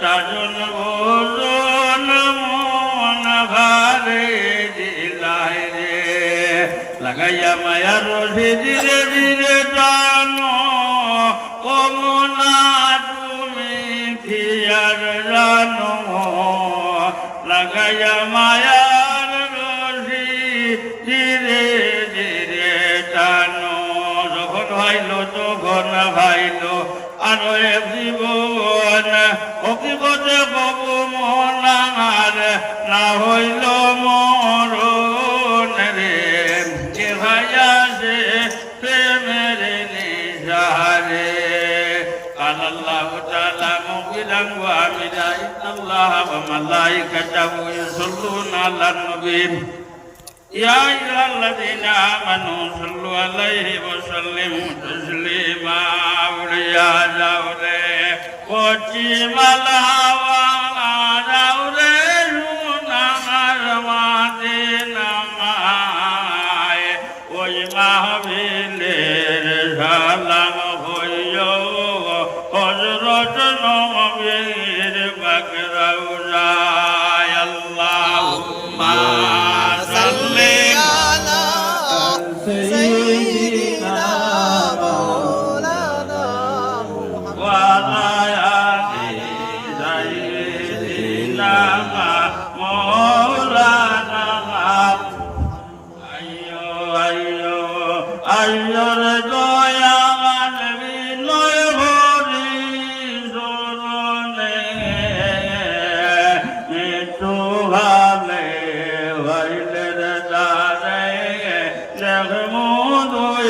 তাজন ভোজন মন ভারে লাগাইয়া মায়ার রসি ধীরে ধীরে জানো কমনা তুমি থিয়ার জানো। লাগাইয়া যখন ভাইল তখন ভাইল আরও জীবন যে বাবু মনার না হইল মরণ রে। যে ভাইয়া সে প্রেমের নিজারে আল্লাহ তাআলা মুগিলাম ওয়া আমিরা ইন্নাল্লাহ ওয়া মালাইকাতাহু ইউসাল্লুনা আলান নবী। ইয়া আইয়ুহাল্লাযীনা আমানু সাল্লু আলাইহি ওয়া সাল্লিমু তাসলিমা আউলিয়া জাওলে হজরত নবীর বকরৌরায় আল্লাহ সাল্লি আলা সাইয়্যিদিনা মাওলানা মুহাম্মদ Ayyo, ayyo, ayyo,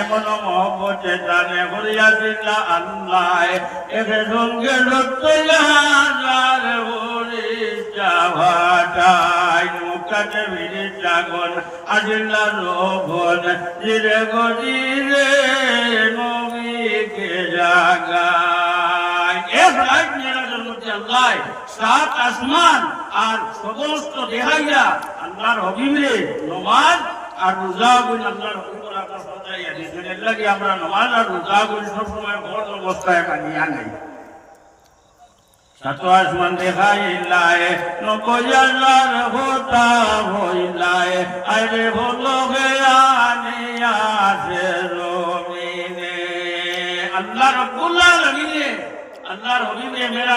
এমন মহব্বতে জানে হরিয়াছিলা আল্লাহ। একে সঙ্গে সত্য হাজার হরিষ্টা ভাটাই মুখাতে ভিড়ি জাগন আজিল্লা রোভন জিরে গজিরে নবীকে জাগায় এক মেরাজের মধ্যে আল্লাহ, সাত আসমান আর সমস্ত দেহাইয়া আল্লাহর হবিবে নমাজ আর রোজা গুণ আল্লাহর হবিবর আকাশ বাতাইয়া দিয়েছেন এর লাগে আমরা নমাজ আর রোজা গুণ সবসময় ঘর অবস্থায় কানিয়া নেই সাত আসমান দেখাইলায় নব্বই হাজার হোতা হইলায় আরে হলো আছে রমিনে আল্লাহ রব্বুল্লাহ লাগিনে আল্লাহর হবিবে মেরা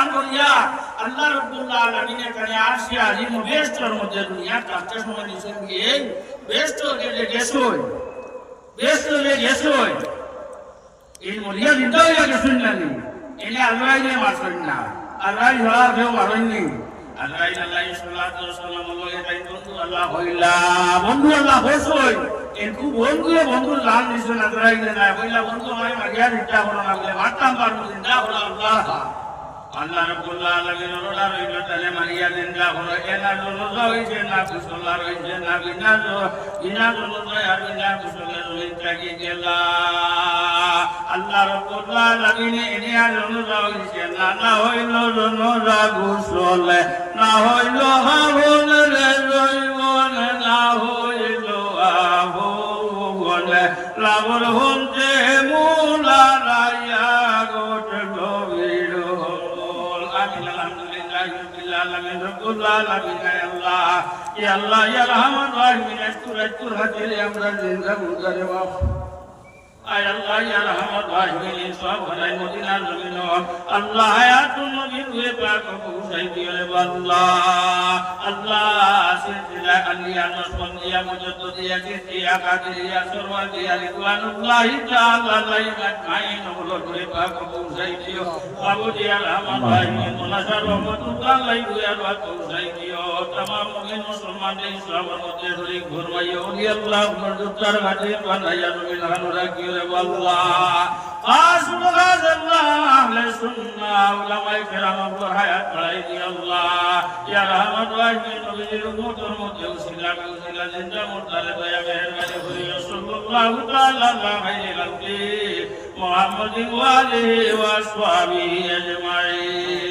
রাব্বুল আলামিন কানে আরশে আজিম বেষ্টর মধ্যে দুনিয়া কাছে সময় নিছেন গিয়ে বেষ্ট যে গেছই বেষ্ট যে গেছই। এই মরিয়া দিতে হইয়া গেছেন না নি এনে আল্লাহ নিয়ে মারছেন না। আল্লাহ ধরা কেউ মারেননি আল্লাহ আল্লাহ লগে তাই বন্ধু আল্লাহ হইলা, বন্ধু আল্লাহ বন্ধু লাল দিছেন না বন্ধু, আমায় মারিয়া আল্লাহ রাব্বুল আলামিন না আর না হইল না হইল হাবন আল্লাহ ইয়া আল্লাহ ইয়া আমরা জিন্দা আয় আল্লাহ ইয়া রহমান রাহিমিন সব ভলাই মদিনার জমিন আল্লাহ হায়াতুন নবী রুহে পাক দিও রে আল্লাহ আল্লাহ সিলসিলা আলিয়া নসবন্দিয়া মুজাদ্দিয়া সিলসিলা কাদিরিয়া সরওয়াদিয়া রিদওয়ানুল্লাহ তাআলা লাইমাত মাইন হলো রুহে পাক পৌঁছাই দিও আবু দিয়া রহমান রাহিমিন মুনাসার রহমতুল্লাহ লাই রুহে পাক পৌঁছাই দিও तमाम मुमिन मुसलमान ने इस्लाम और मत हरि घुरवाइयो ओली अल्लाह मर्दुतार घाटे बनाया नबी नानु राखियो रे अल्लाह आसुल गाजल्लाह ले सुन्ना उलमा किराम को हयात बढ़ाई दी अल्लाह या रहमत वाहिद नबी जी रुमत और मत उसिला के उसिला जिंदा मुर्दाले दया मेहरबानी करी सल्लल्लाहु ताला अलैहि वसल्लम मुहम्मद व आलिहि व अस्हाबिहि अजमाइन